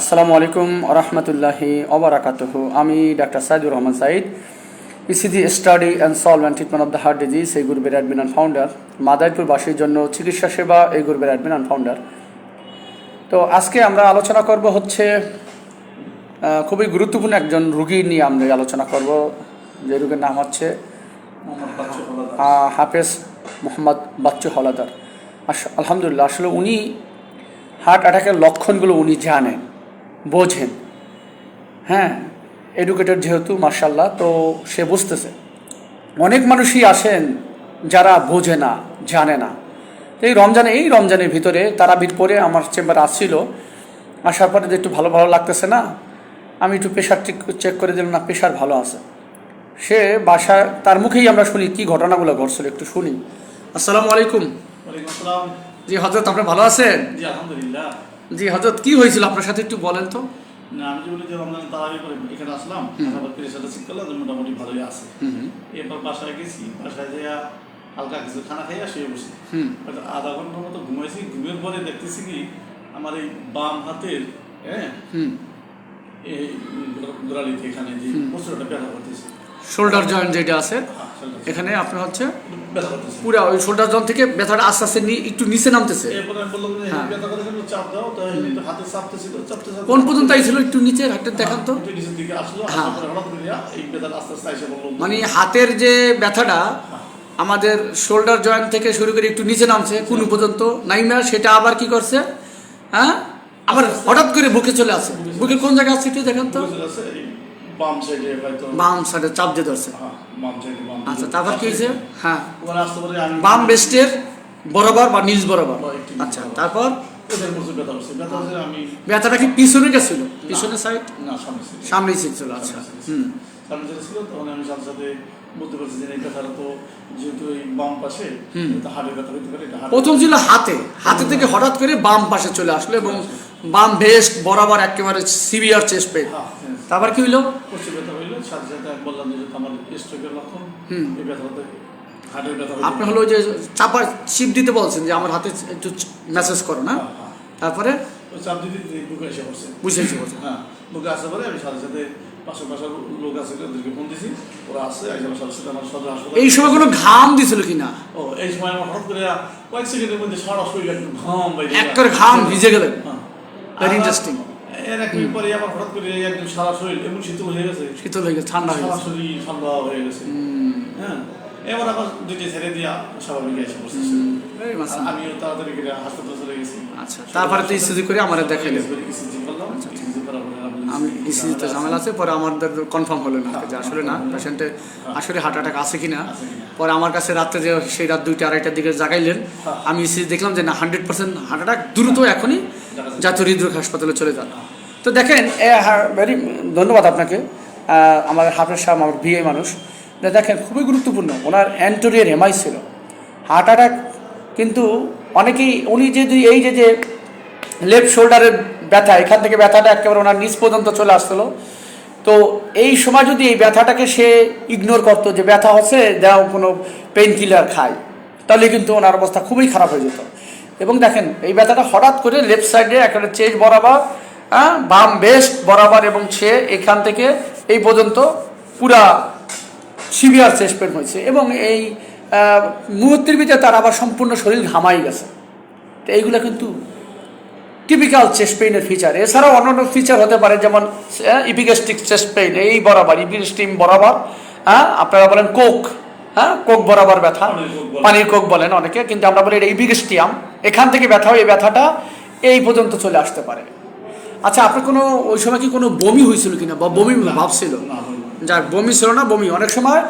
আসসালামু আলাইকুম রহমতুল্লাহি অবরাকাতুহ আমি doctor Saidur Rahman Said ECG study and solve and treatment of the heart disease এই গ্রুপের অ্যাডমিন অ্যান্ড ফাউন্ডার মাদারীপুরবাসীর জন্য চিকিৎসা সেবা, এই গ্রুপের অ্যাডমিন অ্যান্ড ফাউন্ডার তো আজকে আমরা আলোচনা করব হচ্ছে খুবই গুরুত্বপূর্ণ একজন রুগী নিয়ে আমরা আলোচনা করব। যে রুগীর নাম হচ্ছে হাফেজ মোহাম্মদ বাচ্চু হলাদার। আলহামদুলিল্লাহ, আসলে উনি হার্ট অ্যাটাকের লক্ষণগুলো উনি জানেন। বোঝেন। হ্যাঁ এডুকেটেড যেহেতু মার্শাল্লাহ তো সে বুঝতেছে। অনেক মানুষই আসেন যারা বোঝে না জানে না। তো এই রমজানে এই রমজানের ভিতরে তারা ভিড় পরে আমার চেম্বারে আসছিল। আসার পরে যে একটু ভালো ভালো লাগতেছে না আমি একটু প্রেশার চেক করে দিলাম না প্রেশার ভালো আছে। সে বাসায় তার মুখেই আমরা শুনি কি ঘটনাগুলো ঘটছিল একটু শুনি। আসসালামু আলাইকুম। আসসালাম। জি হজরত আপনি ভালো আছেন? জি আলহামদুলিল্লাহ। জি হজরত কি হয়েছিল? আপনার সাথে একটু বলেন তো। না আমি বলি যে রমজান তাড়াতাড়ি করে এখানে আসলাম আবার প্রেশারটা চেক করলাম মোটামুটি ভালোই আছে। এরপর বাসায় গেছি বাসায় যাইয়া হালকা কিছু খানা খাইয়া শুয়ে বসি। আধা ঘণ্টার মতো ঘুমাইছি ঘুমের পরে দেখতেছি কি আমার এই বাম হাতের হ্যাঁ এই গোড়ালিতে এখানে যে প্রচুরটা ব্যথা করতেছে। শোল্ডার জয়েন্ট যেটা আছে। হ্যাঁ, এখানে আপনার হচ্ছে পুরো ওই শোল্ডার জয়েন্ট থেকে ব্যথাটা আস্তে আস্তে একটু নিচে নামতেছে। হ্যাঁ। কোন পর্যন্ত আইছিল? একটু নিচে হাতটা দেখান তো। হ্যাঁ। মানে হাতের যে ব্যথাটা আমাদের শোল্ডার জয়েন্ট থেকে শুরু করে একটু নিচে নামছে কোন পর্যন্ত? নাইমা সেটা আবার কি করছে? হ্যাঁ? আবার হঠাৎ করে বুকে চলে আসে। বুকের কোন জায়গায় আছে একটু দেখান তো? বাম সাইডে বাম সাইডে চাপ দিয়ে ধরছে। আচ্ছা তারপর কি হয়েছে? হ্যাঁ। বাম বেস্টের বরাবর বা নিচ বরাবর। আচ্ছা তারপর? ব্যথাটা কি পিছনে গেছিল? পিছনের সাইড না। সামনেই ছিল আচ্ছা হুম। সামনে যেটা ছিল তখন আমি সাথে পারছি যে তো যেহেতু এই বাম পাশে হাড়ের ব্যথা হইতে পারে প্রথম ছিল হাতে। হাতে থেকে হঠাৎ করে বাম পাশে চলে আসলো এবং বাম ভেস্ট বরাবর একেবারে সিভিয়ার চেস্ট পেন হ্যাঁ। তারপর কি হইল? প্রচুর ব্যথা হইল সাথে সাথে বললাম স্ট্রোকের লক্ষণ। এই ব্যথা আপনি হলো যে চাপা চিপ দিতে বলছেন যে আমার হাতে একটু মেসেজ করো না? হ্যাঁ, হ্যাঁ। তারপরে? চাপ দিতে বুকে এসে পড়ছে। বুঝেছি বুঝেছি হ্যাঁ বুকে আসার পরে আমি সাথে সাথে লোক আছে ওদেরকে ফোন দিছি। ওরা আসছে সাথে সাথে আমার সদর হাসপাতাল এই সময় কোনো ঘাম দিছিল কিনা ও এই সময় আমার হঠাৎ করে কয়েক সেকেন্ডের মধ্যে সারা শরীর একদম ঘাম বাইরে এক করে ঘাম ভিজে গেলেন হ্যাঁ। Very আর interesting. এর এক মিনিট পরে আবার হঠাৎ করে একদম সারা শরীর এমন শীতল হয়ে গেছে। শীতল হয়ে গেছে ঠান্ডা হয়ে সারা গেছে শরীর ঠান্ডা হয়ে গেছে। হ্যাঁ এবার আবার দুটি ছেড়ে দিয়া স্বাভাবিক এসে। আর আমিও তাড়াতাড়ি করে হাসপাতালে চলে গেছি। আচ্ছা তারপরে তো ইসিজি করে আমার দেখাইলেন ইসিজি করলাম। ইসিজি করার পরে আমি ইসিজিতে ঝামেলা আছে পরে আমাদের কনফার্ম হলো না। যে আসলে না পেশেন্টে আসলে হার্ট অ্যাটাক আছে কিনা। আছে কিনা। পরে আমার কাছে রাত্রে যে সেই রাত দুইটা আড়াইটার দিকে জাগাইলেন। আমি ইসিজি দেখলাম যে না হান্ড্রেড পার্সেন্ট হার্ট অ্যাটাক দ্রুত এখনই জাতীয় হৃদরোগ হাসপাতালে চলে যান। তো দেখেন ভেরি ধন্যবাদ আপনাকে। আমার হাফের সাহেব, আমার বিয়ে মানুষ। দেখেন, খুবই গুরুত্বপূর্ণ। ওনার অ্যান্টোরিয়ার এমআই ছিল। হার্ট অ্যাটাক কিন্তু অনেকেই, উনি যদি এই যে যে লেফট শোল্ডারের ব্যথা, এখান থেকে ব্যথাটা একেবারে ওনার নিচ পর্যন্ত চলে আসছিল। তো এই সময় যদি এই ব্যথাটাকে সে ইগনোর করতো, যে ব্যথা হচ্ছে দাও কোনো পেন কিলার খায়, তাহলে কিন্তু ওনার অবস্থা খুবই খারাপ হয়ে যেত। এবং দেখেন এই ব্যথাটা হঠাৎ করে লেফট সাইডে একটা চেজ বরাবর হ্যাঁ বাম বেস্ট বরাবর এবং সে এখান থেকে এই পর্যন্ত পুরা সিভিয়ার চেস্ট পেন হয়েছে এবং এই মুহূর্তের ভিতরে তার আবার সম্পূর্ণ শরীর ঘামাই গেছে। তো এইগুলো কিন্তু টিপিক্যাল চেস্ট পেইনের ফিচার এছাড়াও অন্যান্য ফিচার হতে পারে যেমন ইপিগ্যাস্ট্রিক চেস্ট পেইন এই বরাবর ইপিগ্যাস্ট্রিম বরাবর হ্যাঁ আপনারা বলেন কোক হ্যাঁ কোক বরাবর ব্যথা পানির কোক বলেন অনেকে কিন্তু আমরা বলি এটা ইপিগ্যাস্ট্রিয়াম এখান থেকে ব্যথা হয় এই ব্যথাটা এই পর্যন্ত চলে আসতে পারে। আচ্ছা আপনার কোনো ওই সময় কি কোনো বমি হয়েছিল কিনা? বা বমি ভাবছিল? না হইল। বমি ছিল না বমি। অনেক সময়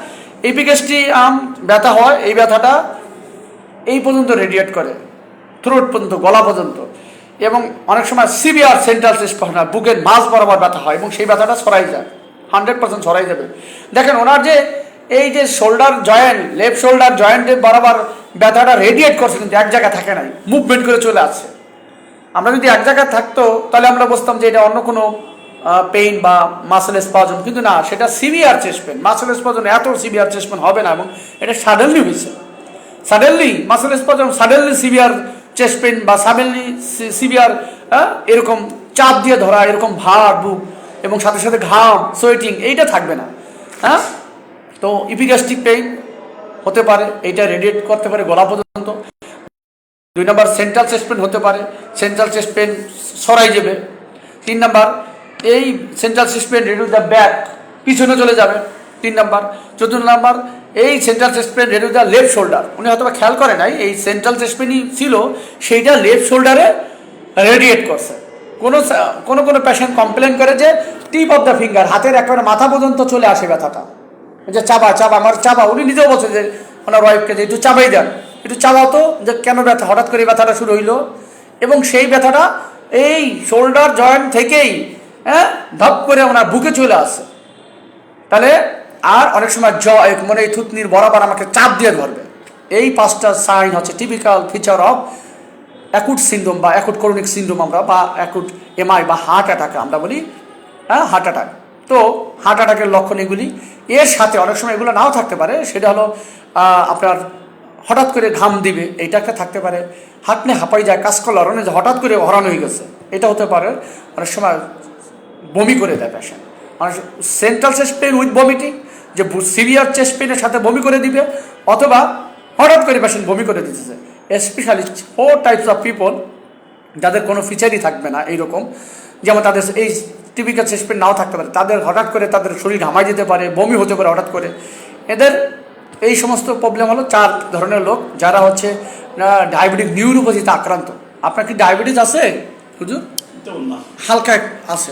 আম ব্যথা হয় এই ব্যথাটা এই পর্যন্ত রেডিয়েট করে থ্রোট পর্যন্ত গলা পর্যন্ত। এবং অনেক সময় সিভিয়ার সেন্ট্রাল চেস্ট না বুকের মাঝ বরাবর ব্যথা হয় এবং সেই ব্যথাটা ছড়াই যায়। হান্ড্রেড পার্সেন্ট ছড়াই যাবে। দেখেন ওনার যে এই যে শোল্ডার জয়েন্ট লেফট শোল্ডার জয়েন্টের বরাবর ব্যথাটা রেডিয়েট করছে কিন্তু এক জায়গায় থাকে নাই মুভমেন্ট করে চলে আসছে। আমরা যদি এক জায়গায় থাকতো, তাহলে আমরা বুঝতাম যে এটা অন্য কোনো পেইন বা মাসেল স্পাজম কিন্তু না, সেটা severe chest pain muscle spasm এত সিভিয়ার চেস্ট পেন হবে না এবং এটা সাডেনলি হয়েছে। Suddenly muscle spasm suddenly severe chest pain বা সাডেনলি সিভিয়ার এরকম চাপ দিয়ে ধরা, এরকম ভার, বুক এবং সাথে সাথে ঘাম সোয়েটিং এইটা থাকবে না। হ্যাঁ? তো ইপিগ্যাস্ট্রিক পেইন হতে পারে, এইটা রেডিয়েট করতে পারে গলা পর্যন্ত। দুই নম্বর সেন্ট্রাল চেস্ট পেন হতে পারে সেন্ট্রাল চেস্ট পেন সরাই যাবে। তিন নম্বর, এই central chest pain radiate the back পিছনে চলে যাবে। তিন নম্বর, চতুর্থ নম্বর, এই central chest pain radiate the left shoulder উনি হয়তো খেয়াল করে নাই, এই সেন্ট্রাল চেস্ট পেনই ছিল, সেইটা লেফট শোল্ডারে রেডিয়েট করছে। কোনো কোনো কোনো পেশেন্ট কমপ্লেন করে যে টিপ অফ দ্য ফিঙ্গার হাতের একেবারে মাথা পর্যন্ত চলে আসে ব্যথাটা। যে চাবা চাবা, আমার চাবা। উনি নিজেও বলছে যে ওনার ওয়াইফকে যে একটু চাবাই দেন। একটু চাবাও তো, যে কেন ব্যথা? হঠাৎ করে ব্যথাটা শুরু হইল। এবং সেই ব্যথাটা এই শোল্ডার জয়েন্ট থেকেই হ্যাঁ ধপ করে ওনার বুকে চলে আসে। তাহলে আর অনেক সময় জ মানে এই থুতনির বরাবর আমাকে চাপ দিয়ে ধরবে। এই পাঁচটা সাইন হচ্ছে typical feature of acute syndrome বা অ্যাকুট করোনিক সিন্ড্রোম আমরা, বা অ্যাকুট এমআই বা হার্ট অ্যাটাক আমরা বলি হ্যাঁ হার্ট অ্যাটাক তো হার্ট অ্যাটাকের লক্ষণ এগুলি। এর সাথে অনেক সময় এগুলো নাও থাকতে পারে, সেটা হলো আপনার হঠাৎ করে ঘাম দিবে, এইটা একটা থাকতে পারে। হাঁটনে হাঁপাই যায় কাজকল লড়নে যে হঠাৎ করে হরান হয়ে গেছে, এটা হতে পারে। অনেক সময় বমি করে দেয় পেশেন্ট মানুষ central chest pain with vomiting যে সিভিয়ার চেস্ট পেনের সাথে বমি করে দিবে, অথবা হঠাৎ করে পেশেন্ট বমি করে দিতেছে। Specially four types of people যাদের কোনো ফিচারই থাকবে না, এইরকম। যেমন তাদের এই টিপিক্যাল চেস্ট পেন নাও থাকতে পারে। তাদের হঠাৎ করে তাদের শরীর ঘামাই যেতে পারে বমি হতে পারে হঠাৎ করে। এদের এই সমস্ত প্রবলেম হলো চার ধরনের লোক যারা হচ্ছে ডায়াবেটিক নিউরোপ্যাথিতে আক্রান্ত। আপনার কি ডায়াবেটিস আছে? হুজুর? হালকা আছে।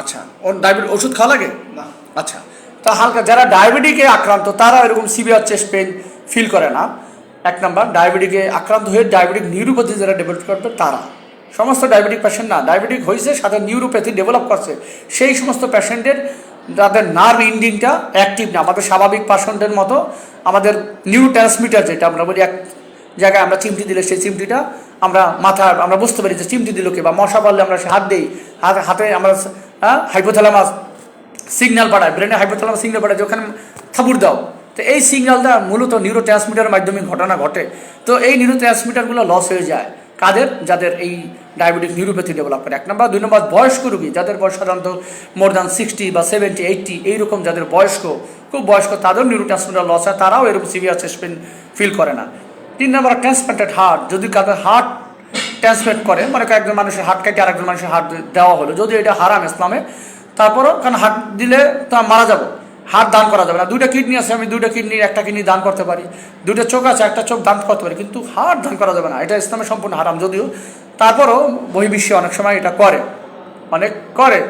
আচ্ছা ওর ডায়াবেটিস ওষুধ খাওয়া লাগে? না। আচ্ছা তা হালকা যারা ডায়াবেটিকে আক্রান্ত তারা এরকম সিভিয়ার চেস্ট পেন ফিল করে না। এক নাম্বার ডায়াবেটিকে আক্রান্ত হয়ে ডায়াবেটিক নিউরোপ্যাথি যারা ডেভেলপ করবে তারা। সমস্ত ডায়াবেটিক পেশেন্ট না ডায়াবেটিক হয়েছে, সাথে নিউরোপ্যাথি ডেভেলপ করছে। সেই সমস্ত পেশেন্টের তাদের নার্ভ ইন্ডিংটা অ্যাক্টিভ না। আমাদের স্বাভাবিক পেশেন্টের মতো আমাদের নিউরো ট্রান্সমিটার যেটা আমরা বলি, এক জায়গায় আমরা চিমটি দিলে সেই চিমটিটা আমরা মাথা, আমরা বুঝতে পারি যে চিমটি দিল কে বা মশা পারলে আমরা সে হাত দিই। হাতে হাতে আমরা হাইপোথ্যালামাস সিগন্যাল পাঠায় ব্রেনে হাইপোথ্যালামাস সিগন্যাল পাঠায় যে ওখানে থাবুর দাও। তো এই সিগন্যালটা মূলত নিউরো ট্রান্সমিটারের মাধ্যমে ঘটনা ঘটে। তো এই নিউরো ট্রান্সমিটারগুলো লস হয়ে যায়। কাদের? যাদের এই ডায়াবেটিক নিউরোপ্যাথি ডেভেলপ করে এক নম্বর। দুই নম্বর, বয়স্ক রোগী, যাদের বয়স সাধারণত মোর দ্যান সিক্সটি বা সেভেন্টি এইটটি এইরকম যাদের বয়স্ক, খুব বয়স্ক তাদের নিউরো ট্রান্সমিটার লস হয়, তারাও এরকম সিভিয়ার পেন ফিল করে না। তিন নম্বর ট্রান্সপ্লান্টেড হার্ট যদি কাদের হার্ট ট্রান্সপ্লান্ট করে মানে একজন মানুষের হার্ট কেটে আরেকজন মানুষের হার্ট দেওয়া হলো, যদি এটা হারাম ইসলামে, তারপরও কারণ হার্ট দিলে তো মারা যাব। হার্ট দান করা যাবে না। দুইটা কিডনি আছে, আমি দুইটা কিডনির একটা কিডনি দান করতে পারি। দুইটা চোখ আছে, একটা চোখ দান করতে পারি। কিন্তু হার্ট দান করা যাবে না। এটা ইসলামে সম্পূর্ণ হারাম। যদিও তারপরও বহির্বিশ্বে অনেক সময় এটা করে। অনেক করে।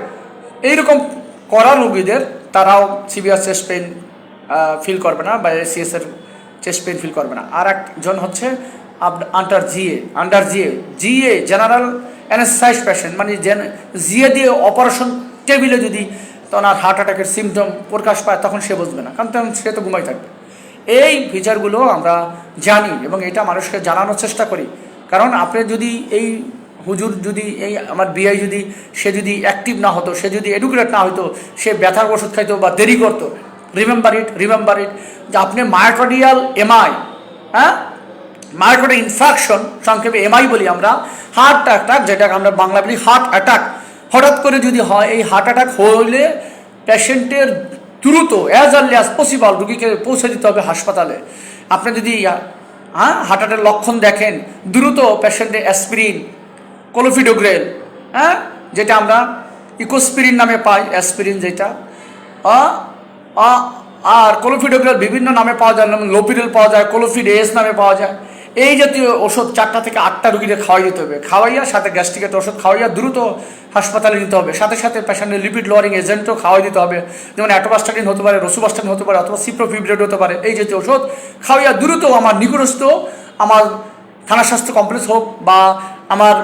এইরকম করা রোগীদের তারাও সিভিয়ার চেস্ট পেন ফিল করবে না বা এসিএস এর চেস্ট পেন ফিল করবে না। আর একজন হচ্ছে under GA under GA GA general anaesthetise patient. মানে জিএ দিয়ে অপারেশন টেবিলে যদি ওনার হার্ট অ্যাটাকের সিমটম প্রকাশ পায়, তখন সে বুঝবে না, কারণ তখন সে তো ঘুমাই থাকবে। এই ফিচারগুলো আমরা জানি এবং এটা মানুষকে জানানোর চেষ্টা করি। কারণ আপনি যদি এই হুজুর যদি, এই আমার বিআই যদি, সে যদি অ্যাক্টিভ না হতো, সে যদি এডুকেটেড না হতো সে ব্যথার ওষুধ খাইতো বা দেরি করতো রিমেম্বার ইট রিমেম্বার ইট যে আপনি মায়োকার্ডিয়াল এমআই হ্যাঁ? মায়োকার্ডিয়াল ইনফ্রাকশন সংক্ষেপে এমআই বলি আমরা হার্ট অ্যাটাক যেটাকে আমরা বাংলা বলি হার্ট অ্যাটাক হঠাৎ করে যদি হয়, এই হার্ট অ্যাটাক হলে পেশেন্টের দ্রুত অ্যাজ আর্লি অ্যাজ পসিবল রুগীকে পৌঁছে দিতে হবে হাসপাতালে। আপনি যদি হ্যাঁ হার্ট অ্যাটাকের লক্ষণ দেখেন, দ্রুত পেশেন্টের অ্যাসপিরিন কোলোফিডোগ্রেল হ্যাঁ যেটা আমরা ইকোস্পিরিন নামে পাই অ্যাসপিরিন যেটা আর কোলোফিডোগ্রেল বিভিন্ন নামে পাওয়া যায় লোপিডেল পাওয়া যায় কোলোফিড এস নামে পাওয়া যায়। এই জাতীয় ওষুধ চারটা থেকে আটটা রুগীদের খাওয়াই দিতে হবে। খাওয়াইয়া সাথে গ্যাস্ট্রিকের ওষুধ খাওয়াইয়া দ্রুত হাসপাতালে নিতে হবে। সাথে সাথে পেশেন্টের লিপিড লোয়ারিং এজেন্টও খাওয়াই দিতে হবে। যেমন অ্যাটোবাস্টাটিন হতে পারে রসুবাস্টাটিন হতে পারে অথবা সিপ্রোফিব্রেড হতে পারে। এই জাতীয় ওষুধ খাওয়াইয়া দ্রুত আমার নিকটস্থ, আমার থানা স্বাস্থ্য কমপ্লেক্স হোক বা আমার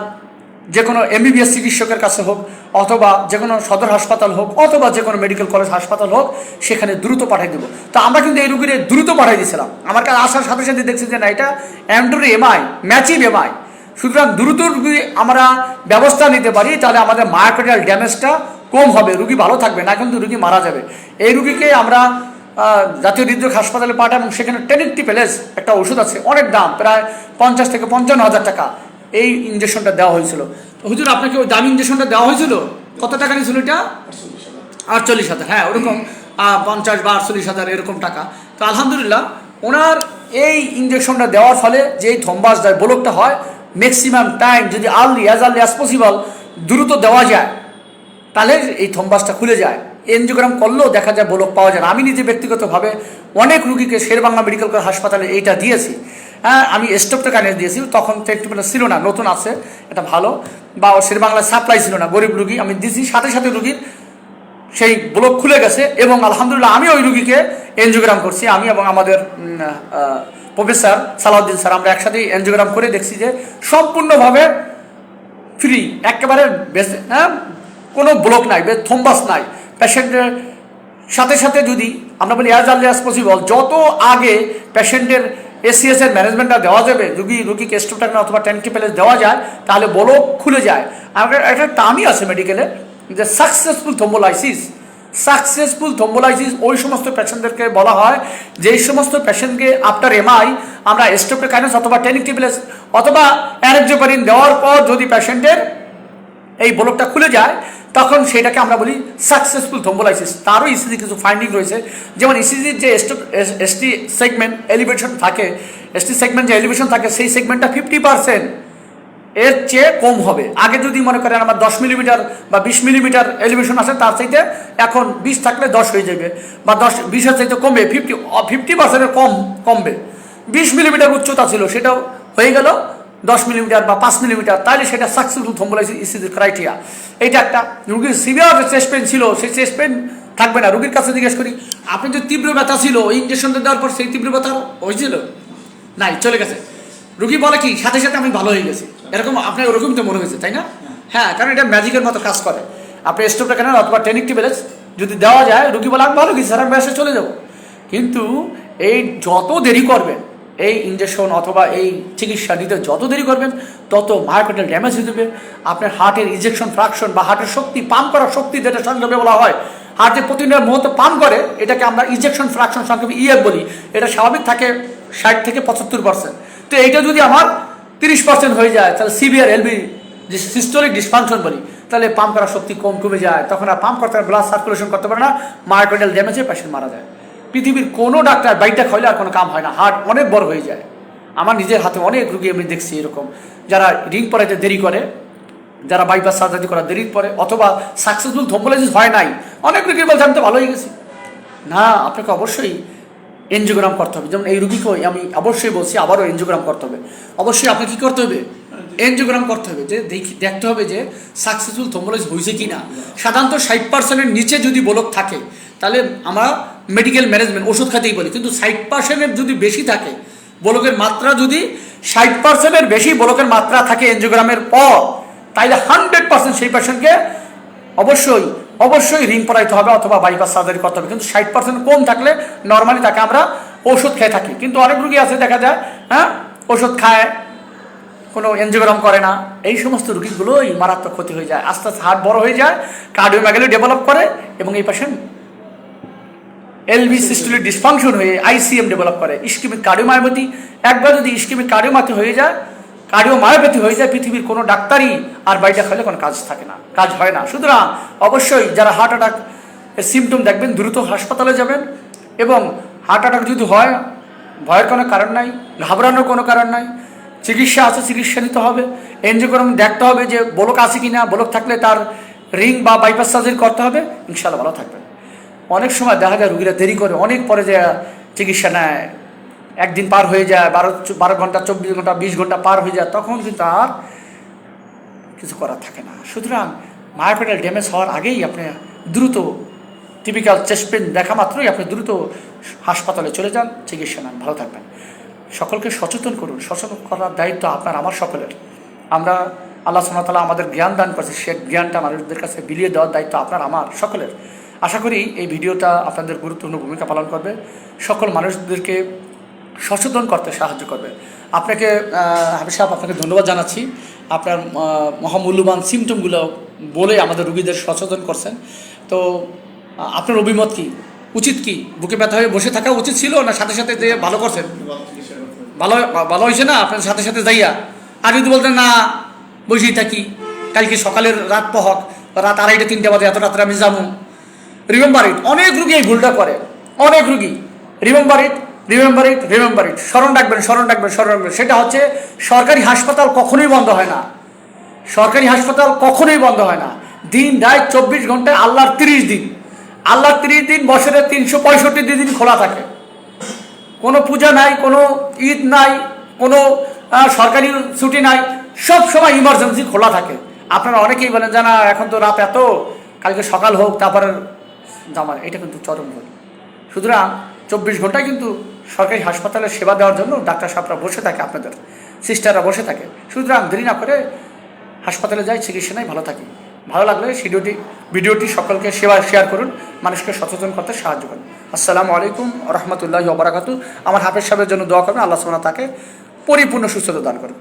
যে কোনো এমবিবিএস চিকিৎসকের কাছে হোক, অথবা যে কোনো সদর হাসপাতাল হোক, অথবা যে কোনো মেডিকেল কলেজ হাসপাতাল হোক, সেখানে দ্রুত পাঠিয়ে দেবো। তো আমরা কিন্তু এই রুগীরে দ্রুত পাঠিয়ে দিয়েছিলাম। আমার কাছে আসার সাথে সাথে দেখছি যে না, এটা অ্যান্ড্রোর এমআই ম্যাচিভ এমআই সুতরাং দ্রুত রুগী আমরা ব্যবস্থা নিতে পারি, তাহলে আমাদের মায়োকার্ডিয়াল ড্যামেজটা কম হবে। রুগী ভালো থাকবে, না কিন্তু রুগী মারা যাবে। এই রুগীকে আমরা জাতীয় হৃদরোগ হাসপাতালে পাঠাই এবং সেখানে টেনিকটি প্যালেস একটা ওষুধ আছে, অনেক দাম, প্রায় পঞ্চাশ থেকে পঞ্চান্ন হাজার টাকা। এই ইঞ্জেকশনটা দেওয়া হয়েছিল। তো হুজুর, আপনাকে ওই দামি ইঞ্জেকশনটা দেওয়া হয়েছিল? কত টাকা নিয়েছিল এটা? আটচল্লিশ হাজার। হ্যাঁ ওরকম পঞ্চাশ বা আটচল্লিশ হাজার, এরকম টাকা। তো আলহামদুলিল্লাহ, ওনার এই ইঞ্জেকশনটা দেওয়ার ফলে যে থম্বাস দেয় ব্লকটা হয় ম্যাক্সিমাম টাইম যদি early as early as possible দ্রুত দেওয়া যায়, তাহলে এই থম্বাসটা খুলে যায়। এনজিওগ্রাম করলেও দেখা যায় ব্লক পাওয়া যায় আমি নিজে ব্যক্তিগতভাবে অনেক রুগীকে শেরবাংলা মেডিকেল হাসপাতালে এইটা দিয়েছি। হ্যাঁ আমি স্টোভটা কানে দিয়েছি। তখন ট্রিটমেন্ট ছিল না, নতুন আছে, এটা ভালো। বা শেরবাংলা সাপ্লাই ছিল না, গরিব রুগী। আমি দিয়েছি সাথে সাথে রুগীর সেই ব্লক খুলে গেছে এবং আলহামদুলিল্লাহ আমি ওই রুগীকে এনজিওগ্রাম করছি। আমি এবং আমাদের প্রফেসর সালাউদ্দিন স্যার, আমরা একসাথে এনজিওগ্রাম করে দেখছি যে সম্পূর্ণভাবে ফ্রি একেবারে হ্যাঁ কোনো ব্লক নাই থম্বাস নাই। পেশেন্টের সাথে সাথে যদি আমরা বলি অ্যাজ আর্লি অ্যাজ পসিবল যত আগে পেশেন্টের এসিএস এর ম্যানেজমেন্টটা দেওয়া যাবে রুগী রুগীকে স্টোটাকনা অথবা ট্যান্টিপেলেস দেওয়া যায়, তাহলে ব্লক খুলে যায়। আমাদের একটা টার্মই আছে মেডিকেলে যে সাকসেসফুল থম্বোলাইসিস সাকসেসফুল থম্বোলাইসিস ওই সমস্ত পেশেন্টদেরকে বলা হয় যে সমস্ত পেশেন্টকে আফটার এমআই আমরা স্টোপ্টোকাইনাস অথবা টেনিকটিপিলেস অথবা অ্যারেকজোপারিন দেওয়ার পর যদি পেশেন্টের এই ব্লকটা খুলে যায় তখন সেটাকে আমরা বলি সাকসেসফুল থম্বোলাইসিস তারও ইসিজি কিছু ফাইন্ডিং রয়েছে। যেমন ইসিজির যে এসটি সেগমেন্ট এলিভেশন থাকে এসটি সেগমেন্ট যে এলিভেশন থাকে, সেই সেগমেন্টটা ফিফটি পার্সেন্ট এর চেয়ে কম হবে। আগে যদি মনে করেন আমার দশ মিলিমিটার বা বিশ মিলিমিটার এলিভেশন আছে, তার চাইতে এখন বিশ থাকলে দশ হয়ে যাবে বা দশ বিশের চাইতে কমবে ফিফটি ফিফটি পার্সেন্টের কম, কমবে। বিশ মিলিমিটার উচ্চতা ছিল, সেটাও হয়ে গেল। দশ মিলিমিটার বা পাঁচ মিলিমিটার তাহলে সেটা সাকসেসফুল থম্বোলাইসিস ইসিজির ক্রাইটেরিয়া এইটা একটা, রুগীর সিভিয়ার চেস্ট পেন ছিল, সেই চেস্ট পেন থাকবে না। রুগীর কাছে জিজ্ঞেস করি, আপনি যে তীব্র ব্যথা ছিল, ওই ইঞ্জেকশনটা দেওয়ার পর সেই তীব্র ব্যথা হয়েছিল? নাই, চলে গেছে। রুগী বলে কি, সাথে সাথে আমি ভালো হয়ে গেছি। এরকম আপনার ওরকম তো মনে হয়েছে, তাই না? হ্যাঁ কারণ এটা ম্যাজিকের মতো কাজ করে। আপনি স্টোভটা কেন অথবা টেনিক টিবেলেস যদি দেওয়া যায়, রুগী বলে, আমি ভালো গেছি, স্যার, আমি চলে যাব। কিন্তু এই যত দেরি করবেন এই ইঞ্জেকশন অথবা এই চিকিৎসা নিতে যত দেরি করবেন, তত মায়োকার্ডিয়াল ড্যামেজ হয়ে যাবে। আপনার হার্টের ইঞ্জেকশন ফ্রাকশন বা হার্টের শক্তি পাম্প করার শক্তি যেটা সংক্ষেপে বলা হয় হার্টে প্রতিদিন মুহূর্তে পাম্প করে, এটাকে আমরা ইঞ্জেকশন ফ্রাকশন সংক্ষেপে ইএফ বলি। এটা স্বাভাবিক থাকে ষাট থেকে পঁচাত্তর পার্সেন্ট তো এইটা যদি আমার তিরিশ পার্সেন্ট হয়ে যায়, তাহলে সিভিয়ার এলবি যে সিস্টোলিক ডিসফাংশন বলি, তাহলে পাম্প করার শক্তি কম কমে যায়। তখন আর পাম্প করতে ব্লাড সার্কুলেশন করতে পারে না মায়োকার্ডিয়াল ড্যামেজে পেশেন্ট মারা যায়। পৃথিবীর কোনো ডাক্তার বাইকটা খাইলে আর কোনো কাম হয় না। হার্ট অনেক বড় হয়ে যায়। আমার নিজের হাতে অনেক রুগী আমি দেখছি এরকম। যারা রিং পড়াইতে দেরি করে, যারা বাইপাস সার্জারি করা দেরি পরে অথবা সাকসেসফুল থম্বোলাইসিস হয় নাই, অনেক রুগীর বলছে, আমি তো ভালো হয়ে গেছি। না, আপনাকে অবশ্যই এনজিওগ্রাম করতে হবে। যেমন এই রুগীকেও আমি অবশ্যই বলছি, আবারও এনজিওগ্রাম করতে হবে। অবশ্যই আপনি কি করতে হবে? এনজিওগ্রাম করতে হবে। যে দেখি দেখতে হবে যে সাকসেসফুল থম্বোলাইজ হয়েছে কি না সাধারণত ষাট পার্সেন্টের নিচে যদি বলক থাকে তাহলে আমরা মেডিকেল ম্যানেজমেন্ট ওষুধ খাতেই বলি। কিন্তু ষাট পার্সেন্টের যদি বেশি থাকে, বলকের মাত্রা যদি ষাট পার্সেন্টের বেশি বলকের মাত্রা থাকে এনজিওগ্রামের পর, তাইলে হান্ড্রেড পার্সেন্ট সেই পেশেন্টকে অবশ্যই অবশ্যই রিং পড়াইতে হবে অথবা বাইপাস সার্জারি করতে হবে। কিন্তু ষাট পার্সেন্ট কম থাকলে নর্মালি তাকে আমরা ওষুধ খেয়ে থাকি। কিন্তু অনেক রুগী আছে, দেখা যায় হ্যাঁ ওষুধ খায়, কোনো এনজিওগ্রাম করে না, এই সমস্ত রুগীগুলোই মারাত্মক ক্ষতি হয়ে যায়। আস্তে আস্তে হার্ট বড় হয়ে যায় কার্ডিওম্যাগালি ডেভেলপ করে এবং এই পেশেন্ট এলভি সিস্টুলির ডিসফাংশন হয়ে আইসিএম ডেভেলপ করে। ইস্কিমিক কার্ডিওমায়োপ্যাথি একবার যদি ইস্কিমিক কার্ডিওমাথি হয়ে যায় কার্ডিওমায়োপ্যাথি হয়ে যায়, পৃথিবীর কোনো ডাক্তারই আর বাইটা খাইলে কোনো কাজ থাকে না, কাজ হয় না। সুতরাং অবশ্যই যারা হার্ট অ্যাটাক সিমটম দেখবেন, দ্রুত হাসপাতালে যাবেন এবং হার্ট অ্যাটাক যদি হয়, ভয়ের কোনো কারণ নাই, ঘাবড়ানোর কোনো কারণ নাই, চিকিৎসা আছে, চিকিৎসা নিতে হবে। এনজিওগ্রাম দেখতে হবে যে বলক আছে কি না বলক থাকলে তার রিং বা বাইপাস সার্জারি করতে হবে। ইনশাল্লাহ ভালো থাকবেন। অনেক সময় দেখা যায় রুগীরা দেরি করে, অনেক পরে যে চিকিৎসা নেয়। একদিন পার হয়ে যায়, বারো বারো ঘণ্টা, চব্বিশ ঘণ্টা, বিশ ঘণ্টা পার হয়ে যায়, তখন কিন্তু আর কিছু করার থাকে না। সুতরাং মায়োকার্ডিয়াল ড্যামেজ হওয়ার আগেই আপনি দ্রুত টিপিক্যাল চেস্ট পেন দেখা মাত্রই আপনি দ্রুত হাসপাতালে চলে যান, চিকিৎসা নেন। ভালো থাকবেন। সকলকে সচেতন করুন। সচেতন করার দায়িত্ব আপনার, আমার সকলের। আমরা আল্লাহ সামতালা আমাদের জ্ঞান দান করছে। সে জ্ঞানটা মানুষদের কাছে বিলিয়ে দেওয়ার দায়িত্ব আপনার, আমার সকলের। আশা করি এই ভিডিওটা আপনাদের গুরুত্বপূর্ণ ভূমিকা পালন করবে। সকল মানুষদেরকে সচেতন করতে সাহায্য করবে। আপনাকে হাবিব সাহেব, আপনাকে ধন্যবাদ জানাচ্ছি। আপনার মহামূল্যবান সিমটমগুলো বলে আমাদের রুগীদের সচেতন করছেন। তো আপনার অভিমত কি? উচিত কি? বুকে ব্যথা হয়ে বসে থাকা উচিত ছিল না সাথে সাথে যে ভালো করছেন? ভালো ভালো হয়েছে না? আপনার সাথে সাথে যাইয়া। আর যদি বলতেন, না, বসেই থাকি। কালকে সকালের রাত পহক, রাত আড়াইটা, তিনটে বাজে, এত রাত্রে আমি যাব। রিমেম্বার ইট অনেক রুগী এই ভুলটা করে। অনেক রুগী। Remember it remember it remember it স্মরণ রাখবেন স্মরণ রাখবেন স্মরণ রাখবেন। সেটা হচ্ছে সরকারি হাসপাতাল কখনোই বন্ধ হয় না। সরকারি হাসপাতাল কখনোই বন্ধ হয় না। দিন, রাত, চব্বিশ ঘন্টায় আল্লাহর তিরিশ দিন। আল্লাহর তিরিশ দিন বছরে তিনশো পঁয়ষট্টি দিন খোলা থাকে। কোনো পূজা নাই, কোনো ঈদ নাই, কোনো সরকারি ছুটি নাই। সব সময় ইমার্জেন্সি খোলা থাকে। আপনারা অনেকেই বলেন, জানা, এখন তো রাত এত, কালকে সকাল হোক, তারপরে জামার এটা কিন্তু চরম ভুল। সুতরাং চব্বিশ ঘন্টায় কিন্তু সরকারি হাসপাতালে সেবা দেওয়ার জন্য ডাক্তার সাহেবরা বসে থাকে আপনাদের, সিস্টাররা বসে থাকে। সুতরাং দেরি না করে হাসপাতালে যাই, চিকিৎসা নেই, ভালো থাকি। ভালো লাগলে ভিডিওটি ভিডিওটি সকলকে সেবা, শেয়ার করুন, মানুষকে সচেতন করতে সাহায্য করুন। আসসালামু আলাইকুম রহমতুল্লাহ ওবরাকাতু আমার হাফেজ সাহেবের জন্য দোয়া করবেন, আল্লাহ ওয়া তাকে পরিপূর্ণ সুস্থতা দান করুন।